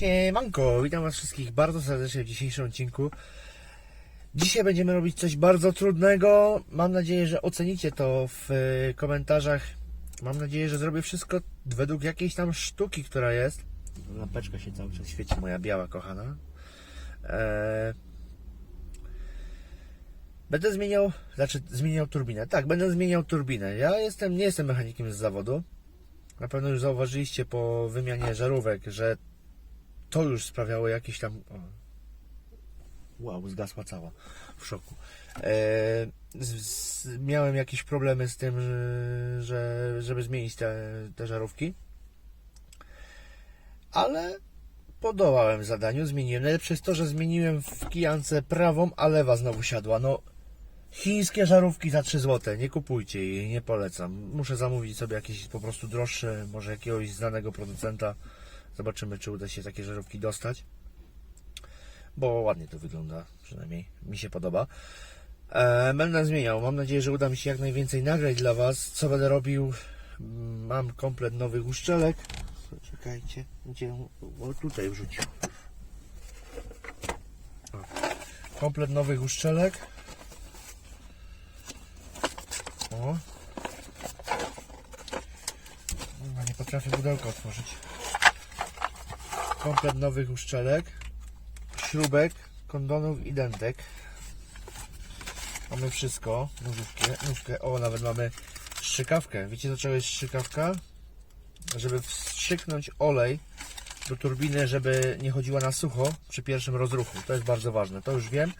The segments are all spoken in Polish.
Siemanko, witam was wszystkich bardzo serdecznie w dzisiejszym odcinku. Dzisiaj będziemy robić coś bardzo trudnego. Mam nadzieję, że ocenicie to w e, komentarzach. Mam nadzieję, że zrobię wszystko według jakiejś tam sztuki, która jest. Lampeczka się cały czas świeci, moja biała kochana. Eee... Będę zmieniał, znaczy zmieniał turbinę. Tak, będę zmieniał turbinę. Ja jestem, nie jestem mechanikiem z zawodu. Na pewno już zauważyliście po wymianie żarówek, że to już sprawiało jakieś tam. Wow, zgasła cała w szoku. E, z, z, miałem jakieś problemy z tym, że żeby zmienić te, te żarówki. Ale podołałem zadaniu, zmieniłem. Najlepsze jest to, że zmieniłem w kijance prawą, a lewa znowu siadła. No, chińskie żarówki za 3 zł. Nie kupujcie jej, nie polecam. Muszę zamówić sobie jakieś po prostu droższe, może jakiegoś znanego producenta. Zobaczymy, czy uda się takie żarówki dostać. Bo ładnie to wygląda, przynajmniej mi się podoba. E, będę zmieniał. Mam nadzieję, że uda mi się jak najwięcej nagrać dla Was. Co będę robił? Mm, Mam komplet nowych uszczelek. Czekajcie, gdzie? O, tutaj wrzucił. Komplet nowych uszczelek. O. Chyba nie potrafię pudełka otworzyć. Komplet nowych uszczelek. Śrubek, kondonów i dentek. Mamy wszystko. Nówkę, nówkę. O, nawet mamy strzykawkę. Wiecie do czego jest strzykawka? Żeby wstrzyknąć olej do turbiny, żeby nie chodziła na sucho przy pierwszym rozruchu. To jest bardzo ważne. To już wiem,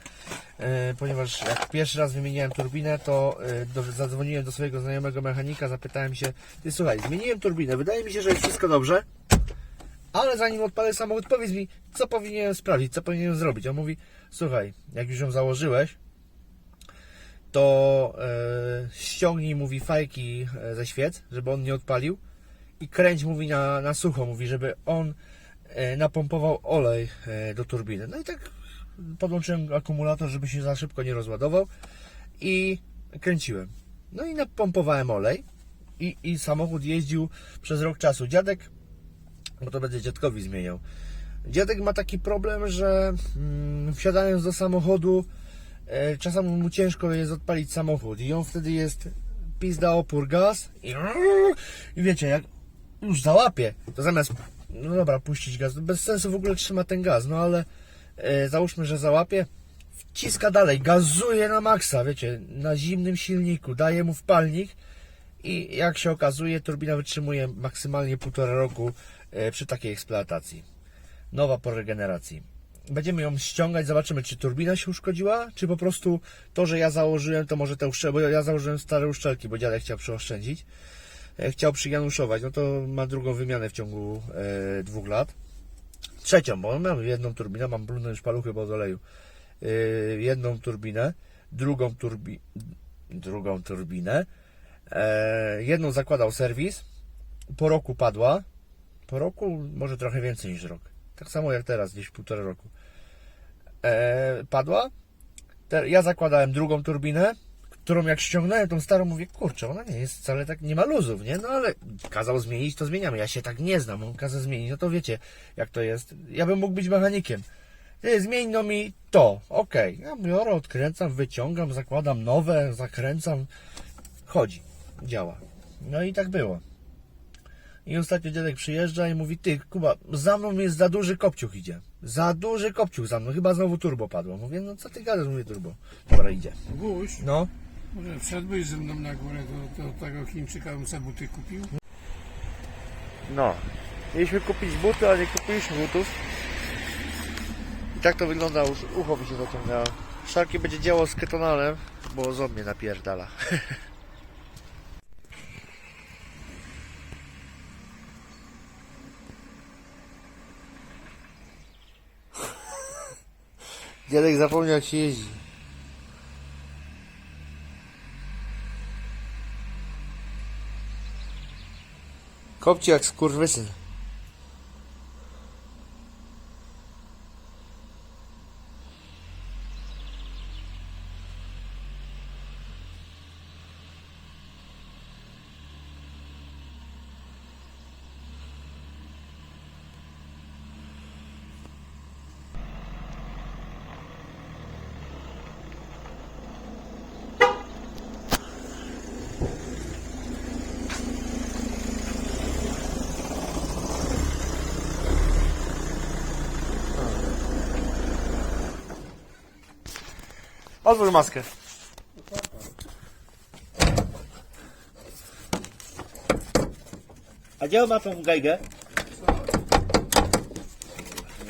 e, ponieważ jak pierwszy raz wymieniałem turbinę, to e, zadzwoniłem do swojego znajomego mechanika, zapytałem się, ty słuchaj, zmieniłem turbinę, wydaje mi się, że jest wszystko dobrze, ale zanim odpalę samochód, powiedz mi, co powinienem sprawdzić, co powinienem zrobić. On mówi, słuchaj, jak już ją założyłeś, to e, ściągnij, mówi, fajki e, ze świec, żeby on nie odpalił i kręć, mówi, na, na sucho, mówi, żeby on e, napompował olej e, do turbiny. No i tak podłączyłem akumulator, żeby się za szybko nie rozładował i kręciłem. No i napompowałem olej i, i samochód jeździł przez rok czasu. Dziadek, bo to będzie dziadkowi zmieniał. Dziadek ma taki problem, że mm, wsiadając do samochodu, e, czasami mu ciężko jest odpalić samochód i on wtedy jest pizda opór gaz i, i wiecie, jak już załapie, to zamiast, no dobra, puścić gaz, bez sensu w ogóle trzyma ten gaz, no ale e, załóżmy, że załapie, wciska dalej, gazuje na maksa, wiecie, na zimnym silniku, daje mu wpalnik i jak się okazuje, turbina wytrzymuje maksymalnie półtora roku przy takiej eksploatacji. Nowa po regeneracji. Będziemy ją ściągać, zobaczymy, czy turbina się uszkodziła, czy po prostu to, że ja założyłem, to może te uszczelki, bo ja założyłem stare uszczelki, bo dziadek chciał przyoszczędzić. E, Chciał przyjanuszować, no to ma drugą wymianę w ciągu e, dwóch lat. Trzecią, bo mam jedną turbinę, mam brudne już paluchy, od oleju. E, jedną turbinę, drugą, turbi, drugą turbinę. E, jedną zakładał serwis, po roku padła. Po roku, może trochę więcej niż rok. Tak samo jak teraz, gdzieś półtora roku. E, padła. Te, ja zakładałem drugą turbinę, którą jak ściągnąłem tą starą, mówię, kurczę, ona nie jest wcale tak, nie ma luzów, nie? No ale kazał zmienić, to zmieniamy. Ja się tak nie znam, on kazał zmienić, no to wiecie, jak to jest. Ja bym mógł być mechanikiem. Ty, zmień no mi to, okej. Ja biorę, odkręcam, wyciągam, zakładam nowe, zakręcam. Chodzi, działa. No i tak było. I ostatnio dziadek przyjeżdża i mówi, ty Kuba, za mną jest za duży kopciuch idzie. Za duży kopciuch za mną, chyba znowu turbo padło. Mówię, no co ty gadasz, mówię turbo. Dobra, idzie. Guś, No, może wszedłbyś ze mną na górę do, do tego Chińczyka, bym sobie buty kupił? no. Mieliśmy kupić buty, ale nie kupiliśmy butów. I tak to wygląda, już ucho mi się zaciągało. Szarki będzie działał z ketonalem, bo ząb mnie napierdala. Dziadek zapomniał jak się jeździ. Kopci jak skurwysyn. Otwórz maskę. A gdzie on ma tą gajgę?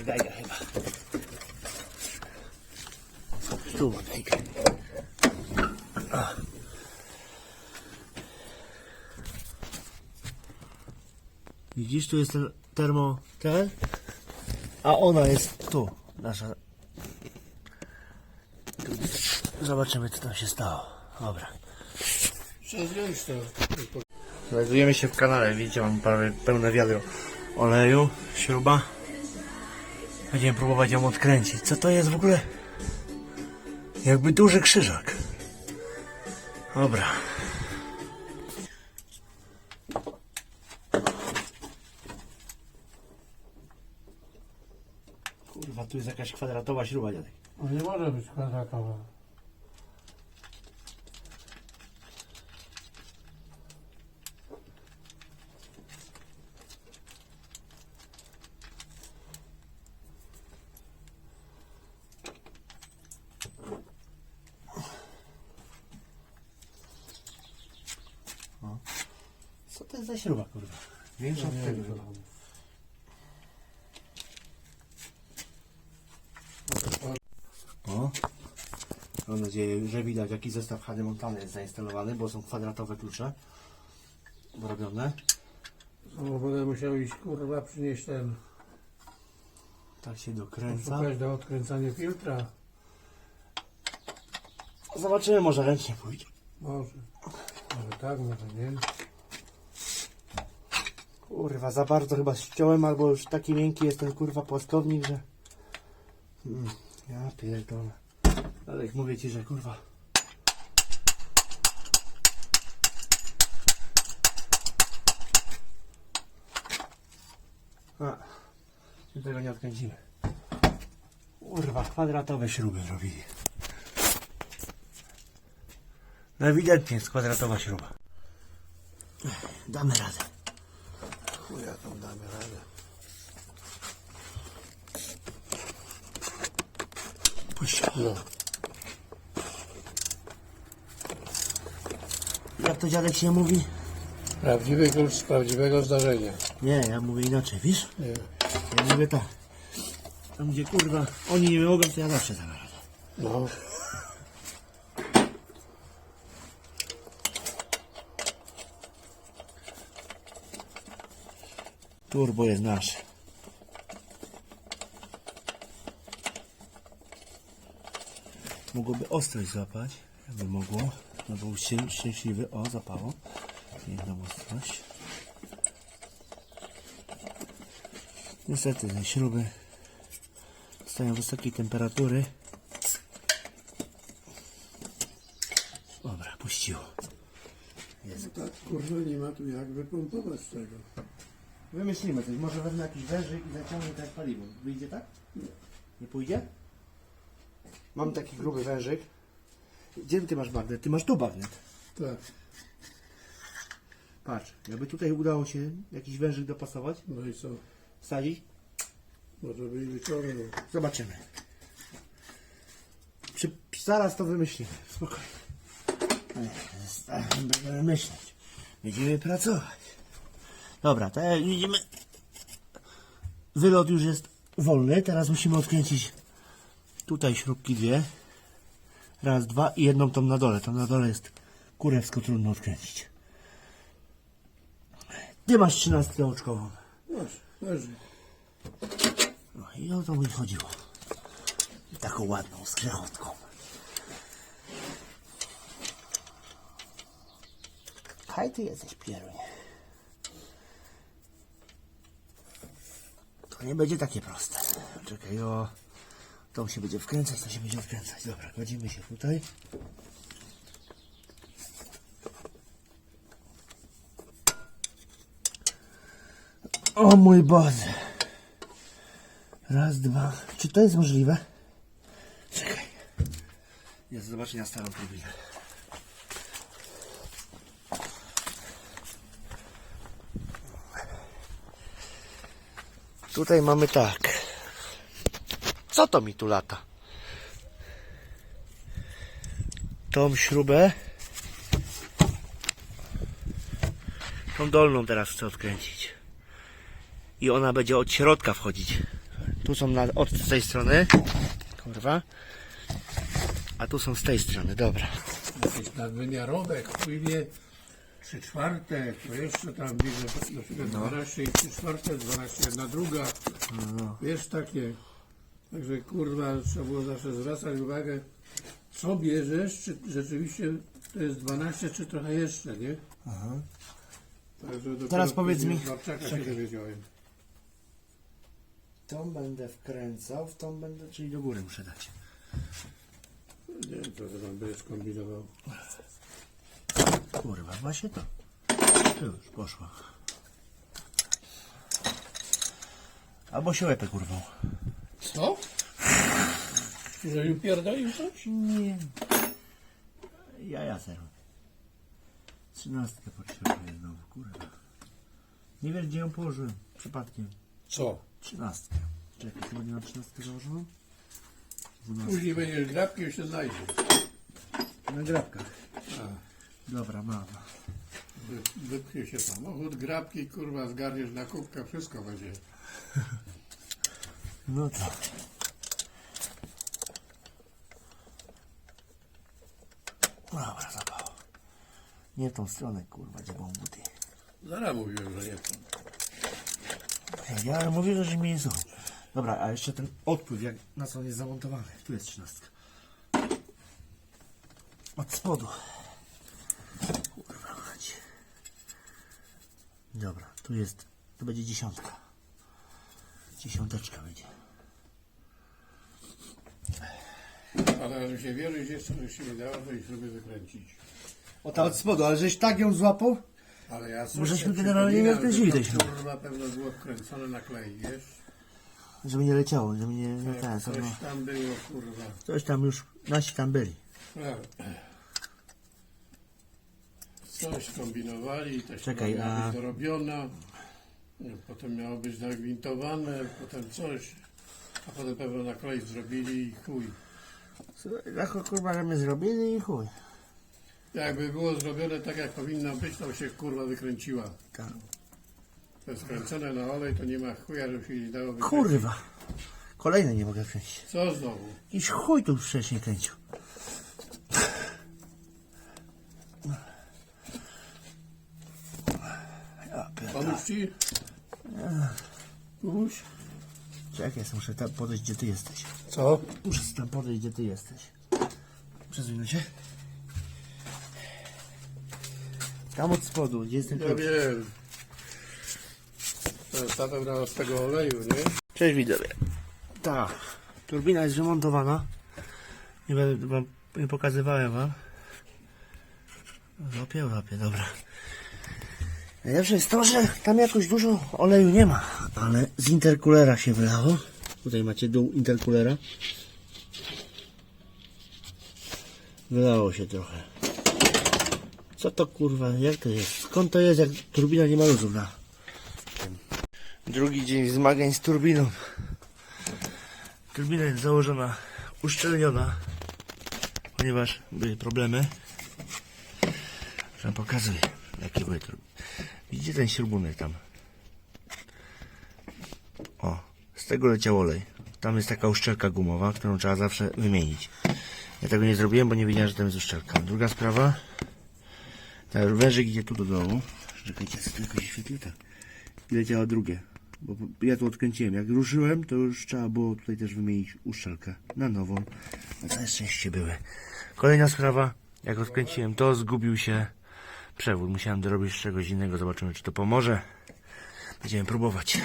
Gajgę chyba. Tu ma gajgę. Widzisz, tu jest termo, ten, a ona jest tu, nasza. Zobaczymy, co tam się stało. Dobra. Znajdujemy się w kanale, widzicie, mam prawie pełne wiadro oleju, śruba. Będziemy próbować ją odkręcić. Co to jest w ogóle? Jakby duży krzyżak. Dobra. Kurwa, tu jest jakaś kwadratowa śruba, dziadek. No nie może być kwadratowa. Co to jest za śruba, kurwa? Większa od tego chyba. O. Mam nadzieję, że widać jaki zestaw HD Montany jest zainstalowany, bo są kwadratowe klucze robione. No, będę musiał iść kurwa przynieść ten. Tak się dokręca. Szukać do odkręcania filtra. Zobaczymy, może ręcznie pójdzie. Może. Może tak, może nie. Kurwa, za bardzo chyba ściąłem, albo już taki miękki jest ten kurwa płaskownik, że... Mm, ja pierdolę. Ale jak mówię ci, że kurwa... A, tego nie odkręcimy. Kurwa, kwadratowe śruby zrobili. No ewidentnie jest kwadratowa śruba. Damy radę. Chuja tam damy radę. Puść. No. Jak to dziadek się mówi? Prawdziwy klucz z prawdziwego zdarzenia. Nie, ja mówię inaczej, wiesz? Nie. Ja mówię tak. Tam gdzie kurwa oni nie mogą, to ja zawsze dam radę. No. Turbo jest nasze. Mogłoby ostrość złapać, jakby mogło. No był szczę- szczęśliwy. O, zapało. Piękna ostrość. Niestety te śruby stają wysokiej temperatury. Dobra, puściło. No tak, kurwa, nie ma tu jak wypompować tego. Wymyślimy coś. Może wezmę jakiś wężyk i zaciągnę tak paliwo. Wyjdzie tak? Nie. Nie pójdzie? Mam taki gruby wężyk. Gdzie ty masz magnet? Ty masz tu magnet. Tak. Patrz, jakby tutaj udało się jakiś wężyk dopasować, No i co? wsadzić, Może by i wyciągnął. zobaczymy. Przy, zaraz to wymyślimy. Spokojnie. Nie, Będziemy myśleć. Będziemy pracować. Dobra, to jak widzimy, wylot już jest wolny. Teraz musimy odkręcić tutaj śrubki dwie. Raz, dwa i jedną tą na dole. Tam na dole jest kurewsko trudno odkręcić. Ty masz trzynastkę oczkową. Masz, leży. No i o to mi chodziło. I taką ładną, z grzechotką. Kaj ty jesteś pierunie. To nie będzie takie proste. Czekaj, o. To się będzie wkręcać, to się będzie wkręcać. Dobra, kładziemy się tutaj. O mój Boże. Raz, dwa. Czy to jest możliwe? Czekaj. Ja zobaczę na starą turbinę. Tutaj mamy tak. Co to mi tu lata? tą śrubę. Tą dolną teraz chcę odkręcić. I ona będzie od środka wchodzić. Tu są na, od tej strony. Kurwa. A tu są z tej strony, dobra. Jakieś nadwymiarowe, chuj wie, 3 czwarte, to jeszcze tam widzę na przykład 12 i 3 czwarte, 12 jedna druga. Wiesz, takie. Także kurwa, trzeba było zawsze zwracać uwagę, co bierzesz, czy rzeczywiście to jest 12, czy trochę jeszcze, nie? Także dopiero Teraz powiedz później mi- z Babczaka się dowiedziałem. Tą będę wkręcał, w tą będę, czyli do góry muszę dać. Nie wiem, co to tam będziesz kombinował. Kurwa, właśnie to. Już poszło. Albo się łepę kurwą. Co? Że im pierdolił coś? Nie. Jaja zero. Trzynastkę potrzebuję znowu, kurwa. Nie wiesz gdzie ją położyłem, przypadkiem. Co? Trzynastkę. Czekaj, chyba nie na trzynastkę założyłem? Później będziesz grabki i się znajdzie. Na grabkach. A. Dobra, mam. Wy- Wypchnie się samochód, grabki, kurwa, zgarniesz na kubkę, wszystko będzie. No to. Dobra, zabawa. Nie w tą stronę, kurwa, gdzie mam buty. Zaraz mówiłem, że nie. Ja mówię, że mi nie są. Dobra, a jeszcze ten odpływ, jak na co on jest zamontowany. Tu jest trzynastka. Od spodu. Kurwa mać. Dobra, tu jest, tu będzie dziesiątka. Dziesiąteczka będzie. Ale żeby się wierzyć, jeszcze by się nie dało, to ich sobie wykręcić. O ta od spodu, ale żeś tak ją złapał? Ale ja coś Możeśmy sobie generalnie nie że tej to, śruby. Kurwa, pewno było wkręcone na klej, wiesz? Żeby nie leciało, żeby nie, nie ten, co, Coś tam było, kurwa. Coś tam już, nasi tam byli. A. Coś kombinowali, ta Czekaj, miała a- być dorobiona, potem miało być zagwintowane, potem coś, a potem pewno na klej zrobili i chuj. Jak kurwa, że my zrobili i chuj. Jakby było zrobione tak jak powinno być, to się kurwa wykręciła. Tak. To jest kręcone na olej, to nie ma chuja, żeby się nie dało wykręcić. Kurwa. Kolejne nie mogę kręcić. Co znowu? Jakiś chuj tu wcześniej kręcił. Ja pierdolę. Pomóż ci? Kuś? Czekaj, muszę tam podejść, gdzie ty jesteś. Co? Muszę tam podejść, gdzie ty jesteś. Przez minutę. Tam od spodu, gdzie jest ten Ja wiem. To jest na pewno z tego oleju, nie? Cześć widzowie. Tak, turbina jest remontowana. Nie będę wam nie pokazywałem wam. Łapie, łapie, dobra. Najlepsze jest to, że tam jakoś dużo oleju nie ma, ale z interkulera się wylało. Tutaj macie dół interkulera. Wylało się trochę. Co to kurwa, jak to jest? Skąd to jest, jak turbina nie ma luzów na tym? Drugi dzień zmagań z turbiną. Turbina jest założona, uszczelniona, ponieważ były problemy. Wam pokazuję, jakie były turbiny. Widzicie ten śrubunek tam? O, z tego leciał olej. Tam jest taka uszczelka gumowa, którą trzeba zawsze wymienić. Ja tego nie zrobiłem, bo nie wiedziałem, że tam jest uszczelka. Druga sprawa. Ten wężyk idzie tu do dołu. Czekajcie, co to jakoś świetli tak. I leciało drugie. Bo ja to odkręciłem. Jak ruszyłem, to już trzeba było tutaj też wymienić uszczelkę na nową. Na całe szczęście były. Kolejna sprawa. Jak odkręciłem to, zgubił się przewód. Musiałem dorobić czegoś innego. Zobaczymy, czy to pomoże. Będziemy próbować.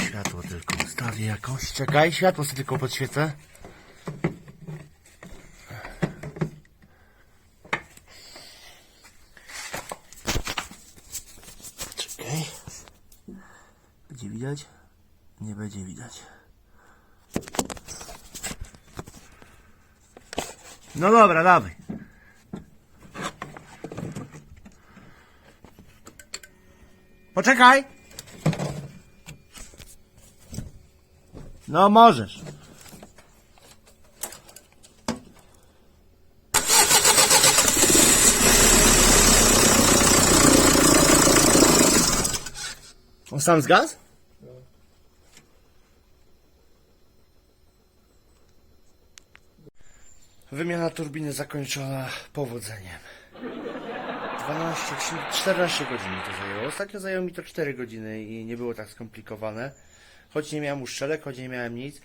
Światło tylko ustawię jakoś. Czekaj, światło sobie tylko podświecę. Czekaj. Będzie widać? Nie będzie widać. No dobra, dawaj. Poczekaj! No możesz. On sam zgasł? Wymiana turbiny zakończona powodzeniem. 12, 14 godzin mi to zajęło. Ostatnio zajęło mi to 4 godziny i nie było tak skomplikowane. Choć nie miałem uszczelek, choć nie miałem nic,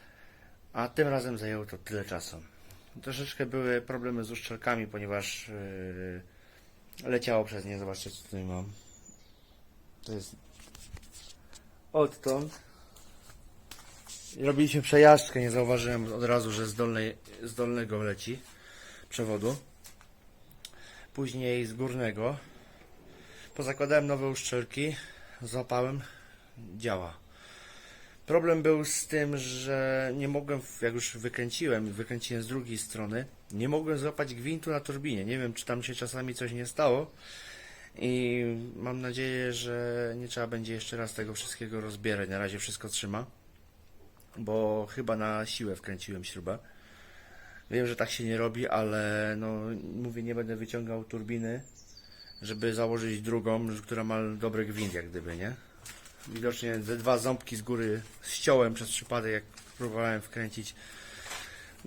a tym razem zajęło to tyle czasu. Troszeczkę były problemy z uszczelkami, ponieważ yy, leciało przez nie. Zobaczcie, co tutaj mam. To jest odtąd. Robiliśmy przejażdżkę, nie zauważyłem od razu, że z, dolnej, z dolnego leci przewodu. Później z górnego. Pozakładałem nowe uszczelki, złapałem, działa. Problem był z tym, że nie mogłem, jak już wykręciłem, wykręciłem z drugiej strony, nie mogłem złapać gwintu na turbinie. Nie wiem, czy tam się czasami coś nie stało. I mam nadzieję, że nie trzeba będzie jeszcze raz tego wszystkiego rozbierać. Na razie wszystko trzyma, bo chyba na siłę wkręciłem śrubę. Wiem, że tak się nie robi, ale no mówię, nie będę wyciągał turbiny, żeby założyć drugą, która ma dobry gwint, jak gdyby, nie? Widocznie te dwa ząbki z góry ściąłem przez przypadek, jak próbowałem wkręcić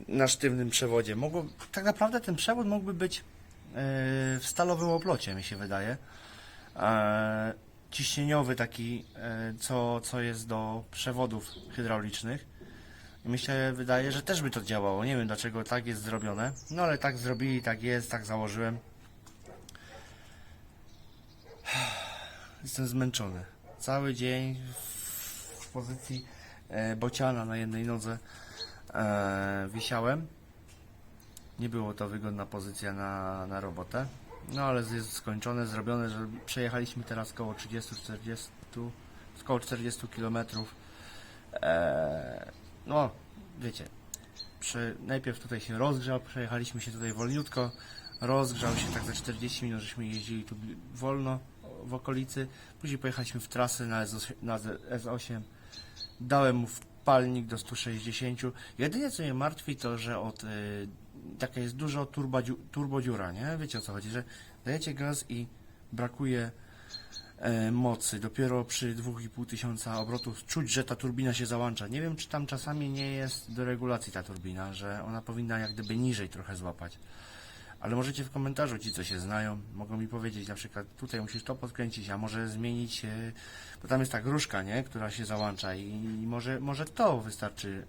na sztywnym przewodzie. Mogło, tak naprawdę ten przewód mógłby być e, w stalowym oplocie, mi się wydaje. E, ciśnieniowy taki, e, co, co jest do przewodów hydraulicznych. Mi się wydaje, że też by to działało. Nie wiem dlaczego tak jest zrobione. No ale tak zrobili, tak jest, tak założyłem. Jestem zmęczony. Cały dzień w pozycji e, bociana na jednej nodze e, wisiałem. Nie było to wygodna pozycja na, na robotę. No ale jest skończone, zrobione, że przejechaliśmy teraz około 30-40 około 40 km. No, wiecie, przy, najpierw tutaj się rozgrzał, przejechaliśmy się tutaj wolniutko, rozgrzał się tak za 40 minut, żeśmy jeździli tu wolno w okolicy, później pojechaliśmy w trasę na, S8, na S8, dałem mu wpalnik do 160. Jedynie co mnie martwi to, że od, y, taka jest dużo turbodziu, turbodziura, nie? Wiecie o co chodzi, że dajecie gaz i brakuje mocy. Dopiero przy 2,5 tysiąca obrotów czuć, że ta turbina się załącza. Nie wiem, czy tam czasami nie jest do regulacji ta turbina, że ona powinna jak gdyby niżej trochę złapać. Ale możecie w komentarzu, ci co się znają, mogą mi powiedzieć, na przykład tutaj musisz to podkręcić, a może zmienić, e, bo tam jest ta gruszka, nie, która się załącza i może, może to wystarczy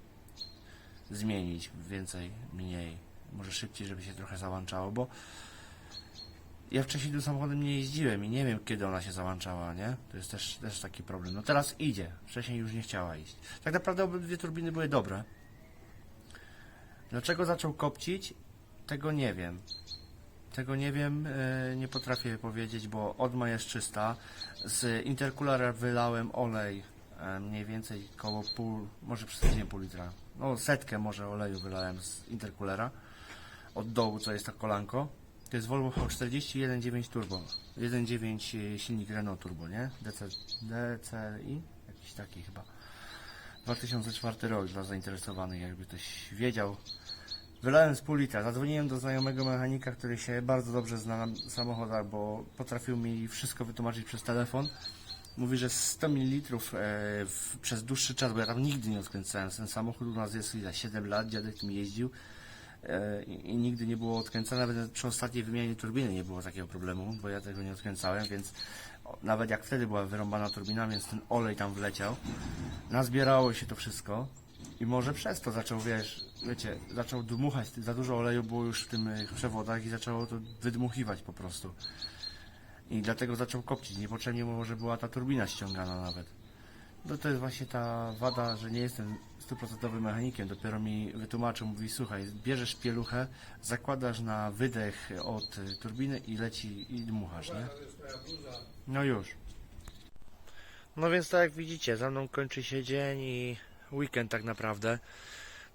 zmienić więcej, mniej, może szybciej, żeby się trochę załączało, bo ja wcześniej tym samochodem nie jeździłem i nie wiem kiedy ona się załączała, nie? To jest też, też taki problem. No teraz idzie, wcześniej już nie chciała iść. Tak naprawdę obydwie turbiny były dobre. Dlaczego zaczął kopcić? Tego nie wiem. Tego nie wiem, e, nie potrafię powiedzieć, bo odma jest czysta. Z interkulera wylałem olej, e, mniej więcej koło pół, może przesadziłem pół litra. No setkę może oleju wylałem z interkulera. Od dołu, co jest to kolanko. To jest Volvo V40 1.9 turbo. 1.9 silnik Renault turbo, nie? DC, DCI? Jakiś taki chyba. 2004 rok dla zainteresowanych, jakby ktoś wiedział. Wylałem z pół litra. Zadzwoniłem do znajomego mechanika, który się bardzo dobrze zna na samochodach, bo potrafił mi wszystko wytłumaczyć przez telefon. Mówi, że 100 ml e, przez dłuższy czas, bo ja tam nigdy nie odkręcałem. Ten samochód u nas jest ile? 7 lat, dziadek tym jeździł e, i, i nigdy nie było odkręcane. Nawet przy ostatniej wymianie turbiny nie było takiego problemu, bo ja tego nie odkręcałem, więc nawet jak wtedy była wyrąbana turbina, więc ten olej tam wleciał. Nazbierało się to wszystko i może przez to zaczął, wiesz, wiecie, zaczął dmuchać, za dużo oleju było już w tym e, przewodach i zaczęło to wydmuchiwać po prostu. I dlatego zaczął kopcić. Niepotrzebnie może była ta turbina ściągana nawet. No to jest właśnie ta wada, że nie jestem stuprocentowym mechanikiem. Dopiero mi wytłumaczył, mówi, słuchaj, bierzesz pieluchę, zakładasz na wydech od turbiny i leci i dmuchasz, nie? No już. No więc tak jak widzicie, za mną kończy się dzień i weekend tak naprawdę.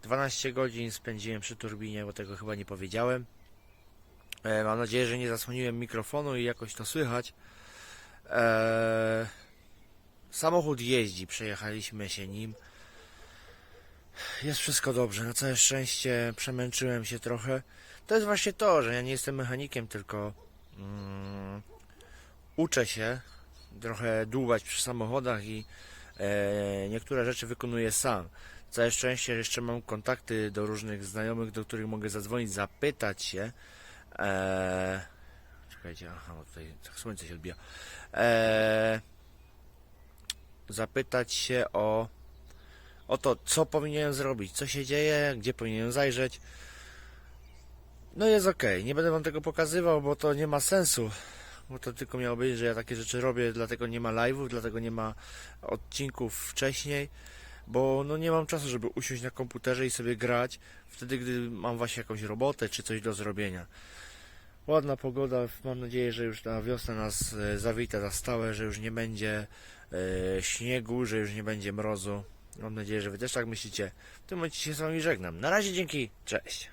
12 godzin spędziłem przy turbinie, bo tego chyba nie powiedziałem. E, mam nadzieję, że nie zasłoniłem mikrofonu i jakoś to słychać. E, samochód jeździ, przejechaliśmy się nim. Jest wszystko dobrze, na całe szczęście przemęczyłem się trochę. To jest właśnie to, że ja nie jestem mechanikiem, tylko mm, uczę się trochę dłubać przy samochodach i e, niektóre rzeczy wykonuję sam. Całe szczęście jeszcze mam kontakty do różnych znajomych, do których mogę zadzwonić, zapytać się. E, czekajcie, aha, tutaj tak słońce się odbija. E, zapytać się o, o to, co powinienem zrobić, co się dzieje, gdzie powinienem zajrzeć. No jest ok, nie będę wam tego pokazywał, bo to nie ma sensu. Bo to tylko miało być, że ja takie rzeczy robię, dlatego nie ma live'ów, dlatego nie ma odcinków wcześniej, bo no nie mam czasu, żeby usiąść na komputerze i sobie grać, wtedy gdy mam właśnie jakąś robotę czy coś do zrobienia. Ładna pogoda, mam nadzieję, że już ta wiosna nas e, zawita za stałe, że już nie będzie śniegu, że już nie będzie mrozu. Mam nadzieję, że wy też tak myślicie. W tym momencie się z wami żegnam. Na razie, dzięki, cześć.